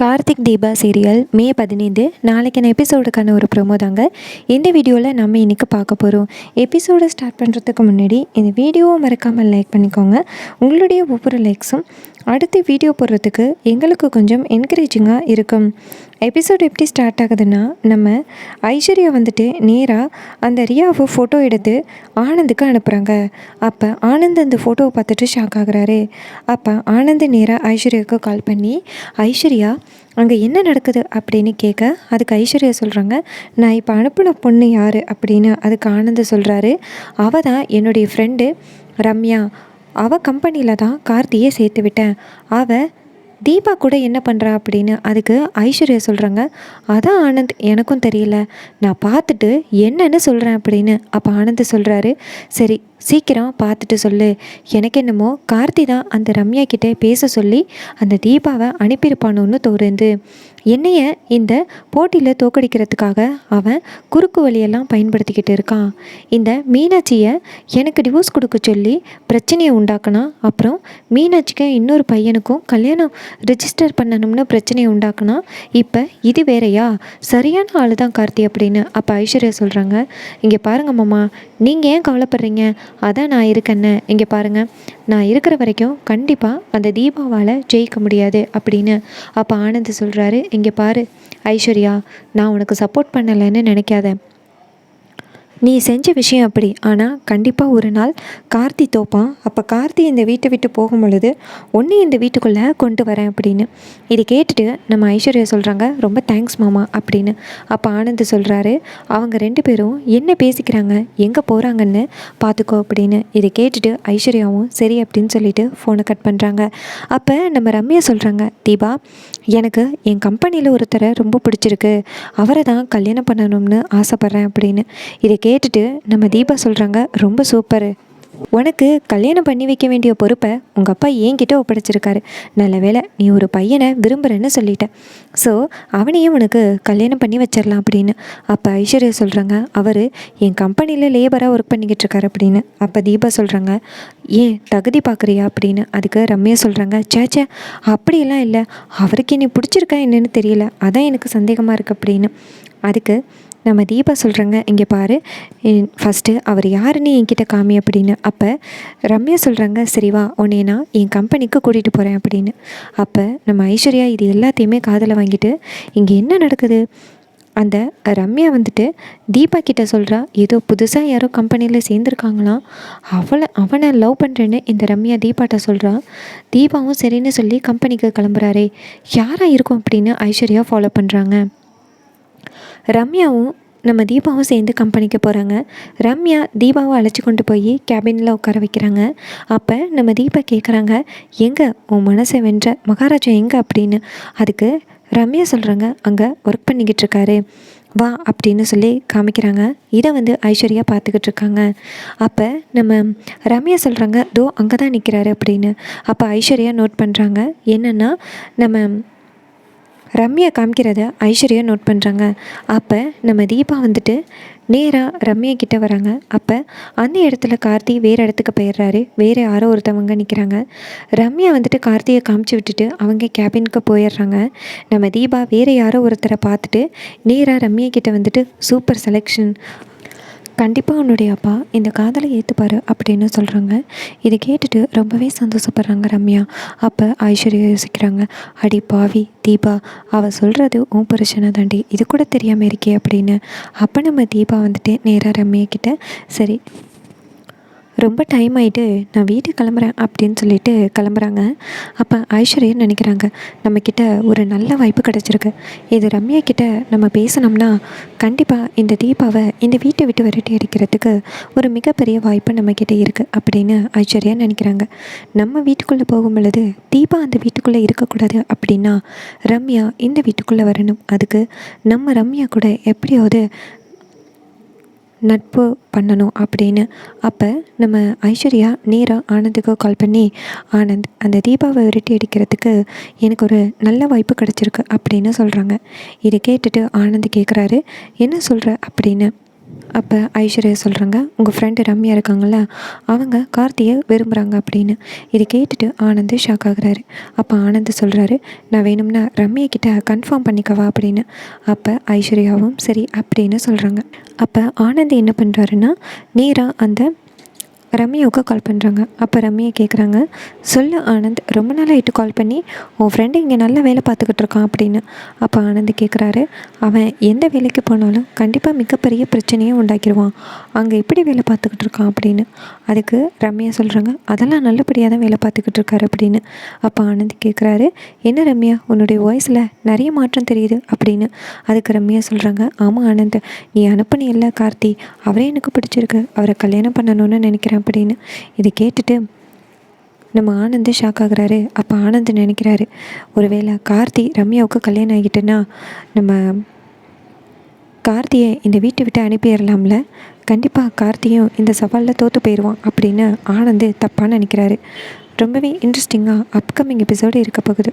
Karthik Deepa serial மே பதினைந்து. நாளைக்கான எபிசோடுக்கான ஒரு ப்ரோமோ தாங்க. இந்த வீடியோவில் நம்ம இன்றைக்கி பார்க்க போகிறோம் எபிசோடை ஸ்டார்ட் பண்ணுறதுக்கு முன்னாடி இந்த வீடியோவை மறக்காமல் லைக் பண்ணிக்கோங்க. உங்களுடைய ஒவ்வொரு லைக்ஸும் அடுத்து வீடியோ போடுறதுக்கு எங்களுக்கு கொஞ்சம் என்கரேஜிங்காக இருக்கும். எபிசோட் எப்படி ஸ்டார்ட் ஆகுதுன்னா நம்ம ஐஸ்வர்யா வந்துட்டு நேராக அந்த ரியாவை ஃபோட்டோ எடுத்து ஆனந்துக்கு அனுப்புகிறாங்க அப்போ ஆனந்த் அந்த ஃபோட்டோவை பார்த்துட்டு ஷாக் ஆகுறாரு. அப்போ ஆனந்த் நேராக ஐஸ்வர்யாவுக்கு கால் பண்ணி ஐஸ்வர்யா அங்கே என்ன நடக்குது? அப்படின்னு கேட்க அதுக்கு ஐஸ்வர்யா சொல்கிறாங்க நான் இப்போ அனுப்பின பொண்ணு யார்? அப்படின்னு அதுக்கு ஆனந்த் சொல்கிறாரு அவள் தான் என்னுடைய ஃப்ரெண்டு ரம்யா. அவள் கம்பெனியில் தான் கார்த்தியை சேர்த்து விட்டேன். அவள் தீபா கூட என்ன பண்ணுறா அப்படின்னு அதுக்கு ஐஸ்வர்யா சொல்கிறாங்க அதான் ஆனந்த் எனக்கும் தெரியல. நான் பார்த்துட்டு என்னன்னு சொல்கிறேன் அப்படின்னு அப்போ ஆனந்த் சொல்கிறாரு சரி சீக்கிரம் பார்த்துட்டு சொல்லு. எனக்கு என்னமோ கார்த்தி தான் அந்த ரம்யா கிட்டே பேச சொல்லி அந்த தீபாவை அனுப்பியிருப்பானோன்னு தோறுந்து என்னைய இந்த போட்டியில் தோக்கடிக்கிறதுக்காக அவன் குறுக்கு வழியெல்லாம் பயன்படுத்திக்கிட்டு இருக்கான். இந்த மீனாட்சியை எனக்கு டிவோர்ஸ் கொடுக்க சொல்லி பிரச்சனையை உண்டாக்கினா அப்புறம் மீனாட்சிக்கு இன்னொரு பையனுக்கும் கல்யாணம் ரிஜிஸ்டர் பண்ணணும்னு பிரச்சனையை உண்டாக்குனா இப்போ இது வேறையா? சரியான ஆள் தான் கார்த்தி அப்படின்னு அப்போ ஐஸ்வர்யா சொல்கிறாங்க இங்கே பாருங்க மாமா நீங்கள் ஏன் கவலைப்படுறீங்க? அதான் நான் இருக்கேன்ன. இங்கே பாருங்கள் நான் இருக்கிற வரைக்கும் கண்டிப்பாக அந்த தீபாவால் ஜெயிக்க முடியாது அப்படின்னு அப்போ ஆனந்த் சொல்கிறாரு இங்கே பாரு ஐஸ்வர்யா நான் உனக்கு சப்போர்ட் பண்ணலைன்னு நினைக்காத. நீ செஞ்ச விஷயம் அப்படி. ஆனால் கண்டிப்பாக ஒரு நாள் கார்த்தி தோப்பான் அப்போ கார்த்தி இந்த வீட்டை விட்டு போகும் பொழுது ஒன்று இந்த வீட்டுக்குள்ளே கொண்டு வரேன் அப்படின்னு. இதை கேட்டுட்டு நம்ம ஐஸ்வர்யா சொல்கிறாங்க ரொம்ப தேங்க்ஸ் மாமா அப்படின்னு. அப்போ ஆனந்த் சொல்கிறாரு அவங்க ரெண்டு பேரும் என்ன பேசிக்கிறாங்க? எங்கே போகிறாங்கன்னு பார்த்துக்கோ அப்படின்னு. இதை கேட்டுட்டு ஐஸ்வர்யாவும் சரி அப்படின்னு சொல்லிட்டு ஃபோனை கட் பண்ணுறாங்க அப்போ நம்ம ரம்யா சொல்கிறாங்க தீபா எனக்கு என் கம்பெனியில் ஒருத்தரை ரொம்ப பிடிச்சிருக்கு. அவரை தான் கல்யாணம் பண்ணணும்னு ஆசைப்பட்றேன் அப்படின்னு. இதை கே கேட்டுட்டு நம்ம தீபா சொல்கிறாங்க ரொம்ப சூப்பர். உனக்கு கல்யாணம் பண்ணி வைக்க வேண்டிய பொறுப்பை உங்கள் அப்பா என்கிட்ட ஒப்படைச்சிருக்காரு. நல்ல வேளை நீ ஒரு பையனை விரும்புகிறேன்னு சொல்லிட்டேன் ஸோ அவனையும் உனக்கு கல்யாணம் பண்ணி வச்சிடலாம் அப்படின்னு. அப்போ ஐஸ்வர்யா சொல்கிறாங்க அவர் என் கம்பெனியில் லேபராக ஒர்க் பண்ணிக்கிட்டு இருக்காரு அப்படின்னு. அப்போ தீபா சொல்கிறாங்க ஏன் தகுதி பார்க்குறியா அப்படின்னு. அதுக்கு ரம்யா சொல்கிறாங்க சேச்சே அப்படியெல்லாம் இல்லை. அவருக்கு என்னை பிடிச்சிருக்கா என்னன்னு தெரியல. அதான் எனக்கு சந்தேகமாக இருக்குது அப்படின்னு. அதுக்கு நம்ம தீபா சொல்கிறாங்க இங்கே பாரு. ஃபஸ்ட்டு அவர் யாருன்னு என்கிட்ட காமி அப்படின்னு. அப்போ ரம்யா சொல்கிறாங்க சரி வா நான் என் கம்பெனிக்கு கூட்டிகிட்டு போகிறேன் அப்படின்னு. அப்போ நம்ம ஐஸ்வர்யா இது எல்லாத்தையுமே காதில் வாங்கிட்டு இங்கே என்ன நடக்குது? அந்த ரம்யா வந்துட்டு தீபா கிட்ட சொல்கிறா ஏதோ புதுசாக யாரோ கம்பெனியில் சேர்ந்துருக்காங்களாம். அவளை அவனை லவ் பண்ணுறேன்னு இந்த ரம்யா தீபாட்ட சொல்கிறா தீபாவும் சரின்னு சொல்லி கம்பெனிக்கு கிளம்புறாரே. யாராக இருக்கும் அப்படின்னு ஐஸ்வர்யா ஃபாலோ பண்ணுறாங்க ரம்யாவும் நம்ம தீபாவும் சேர்ந்து கம்பெனிக்கு போகிறாங்க ரம்யா தீபாவை அழைச்சி கொண்டு போய் கேபினில் உட்கார வைக்கிறாங்க. அப்போ நம்ம தீபா கேட்குறாங்க எங்கே? உன் மனசை வென்ற மகாராஜா எங்கே? அப்படின்னு. அதுக்கு ரம்யா சொல்கிறாங்க அங்கே ஒர்க் பண்ணிக்கிட்டு இருக்காரு. வா அப்படின்னு சொல்லி காமிக்கிறாங்க. இதை வந்து ஐஸ்வர்யா பார்த்துக்கிட்டு இருக்காங்க. அப்போ நம்ம ரம்யா சொல்கிறாங்க தோ அங்கே தான் நிற்கிறாரு அப்படின்னு. அப்போ ஐஸ்வர்யா நோட் பண்ணுறாங்க என்னென்னா நம்ம ரம்யா காமிக்கிறத ஐஸ்வர்யா நோட் பண்ணுறாங்க அப்போ நம்ம தீபா வந்துட்டு நேராக ரம்யா கிட்டே வராங்க. அப்போ அந்த இடத்துல கார்த்தி வேறு இடத்துக்கு போயிடுறாரு. வேறு யாரோ ஒருத்தவங்க நிற்கிறாங்க ரம்யா வந்துட்டு கார்த்தியை காமிச்சு விட்டுட்டு அவங்க கேபினுக்கு போயிடுறாங்க. நம்ம தீபா வேறு யாரோ ஒருத்தரை பார்த்துட்டு நேராக ரம்யா கிட்டே வந்துட்டு சூப்பர் செலெக்ஷன் கண்டிப்பாக உன்னுடைய அப்பா இந்த காதலை ஏற்றுப்பார் அப்படின்னு சொல்கிறாங்க இதை கேட்டுட்டு ரொம்பவே சந்தோஷப்படுறாங்க ரம்யா. அப்போ ஐஸ்வர்யா யோசிக்கிறாங்க அடி பாவி தீபா அவள் சொல்கிறது உன் புருஷனை தாண்டி இது கூட தெரியாமல் இருக்கே அப்படின்னு. அப்போ நம்ம தீபா வந்துட்டு நேராக ரம்யா கிட்ட சரி ரொம்ப டைம் ஆகிட்டு நான் வீட்டுக்கு கிளம்புறேன் அப்படின்னு சொல்லிட்டு கிளம்புறாங்க. அப்போ ஐஸ்வர்யா நினைக்கிறாங்க நம்மக்கிட்ட ஒரு நல்ல வாய்ப்பு கிடச்சிருக்கு. இது ரம்யா கிட்ட நம்ம பேசினோம்னா கண்டிப்பாக இந்த தீபாவை இந்த வீட்டை விட்டு விரட்டி அடிக்கிறதுக்கு ஒரு மிகப்பெரிய வாய்ப்பு நம்மக்கிட்ட இருக்குது அப்படின்னு ஐஸ்வர்யா நினைக்கிறாங்க. நம்ம வீட்டுக்குள்ளே போகும் பொழுது தீபா அந்த வீட்டுக்குள்ளே இருக்கக்கூடாது அப்படின்னா ரம்யா இந்த வீட்டுக்குள்ளே வரணும். அதுக்கு நம்ம ரம்யா கூட எப்படியாவது நட்பு பண்ணணும் அப்படின்னு. அப்போ நம்ம ஐஸ்வர்யா நேராக ஆனந்துக்கு கால் பண்ணி ஆனந்த் அந்த தீபாவை விரட்டி அடிக்கிறதுக்கு எனக்கு ஒரு நல்ல வாய்ப்பு கிடச்சிருக்கு அப்படின்னு சொல்கிறாங்க இதை கேட்டுட்டு ஆனந்த் கேட்குறாரு என்ன சொல்கிற அப்படின்னு. அப்போ ஐஸ்வர்யா சொல்கிறாங்க உங்கள் ஃப்ரெண்டு ரம்யா இருக்காங்கள்ல அவங்க கார்த்தியை விரும்புகிறாங்க அப்படின்னு. இதை கேட்டுட்டு ஆனந்த் ஷாக் ஆகுறாரு. அப்போ ஆனந்த் சொல்கிறாரு நான் வேணும்னா ரம்யா கிட்ட கன்ஃபார்ம் பண்ணிக்கவா அப்படின்னு. அப்போ ஐஸ்வர்யாவும் சரி அப்படின்னு சொல்கிறாங்க அப்போ ஆனந்த் என்ன பண்ணுறாருன்னா நேராக அந்த ரம்யாவுக்கு கால் பண்ணுறாங்க அப்போ ரம்யா கேட்குறாங்க சொல்லு ஆனந்த் ரொம்ப நாளாகிட்டு கால் பண்ணி உன் ஃப்ரெண்டு இங்கே நல்ல வேலை பார்த்துக்கிட்டு இருக்கான் அப்படின்னு. அப்போ ஆனந்த் கேட்குறாரு அவன் எந்த வேலைக்கு போனாலும் கண்டிப்பாக மிகப்பெரிய பிரச்சனையை உண்டாக்கிடுவான் அங்கே எப்படி வேலை பார்த்துக்கிட்டு இருக்கான்? அப்படின்னு. அதுக்கு ரம்யா சொல்கிறாங்க அதெல்லாம் நல்லபடியாக தான் வேலை பார்த்துக்கிட்டு இருக்காரு அப்படின்னு. அப்போ ஆனந்த் கேட்குறாரு என்ன ரம்யா உன்னுடைய வாய்ஸில் நிறைய மாற்றம் தெரியுது அப்படின்னு. அதுக்கு ரம்யா சொல்கிறாங்க ஆமாம் ஆனந்த் நீ அனுப்புனியல்ல கார்த்தி அவரே எனக்கு பிடிச்சிருக்கு. அவரை கல்யாணம் பண்ணணும்னு நினைக்கிறேன். அப்படின்னு. இதை கேட்டுட்டு நம்ம ஆனந்த் ஷாக் ஆகுறாரு. அப்போ ஆனந்த் நினைக்கிறாரு ஒருவேளை கார்த்தி ரம்யாவுக்கு கல்யாணம் ஆகிட்டுன்னா நம்ம கார்த்தியை இந்த வீட்டை விட்டு அனுப்பிடலாம்ல? கண்டிப்பாக கார்த்தியும் இந்த சவாலில் தோற்று போயிடுவான் அப்படின்னு ஆனந்த் தப்பாக நினைக்கிறாரு. ரொம்பவே இன்ட்ரெஸ்டிங்காக அப்கமிங் எபிசோடு இருக்க போகுது.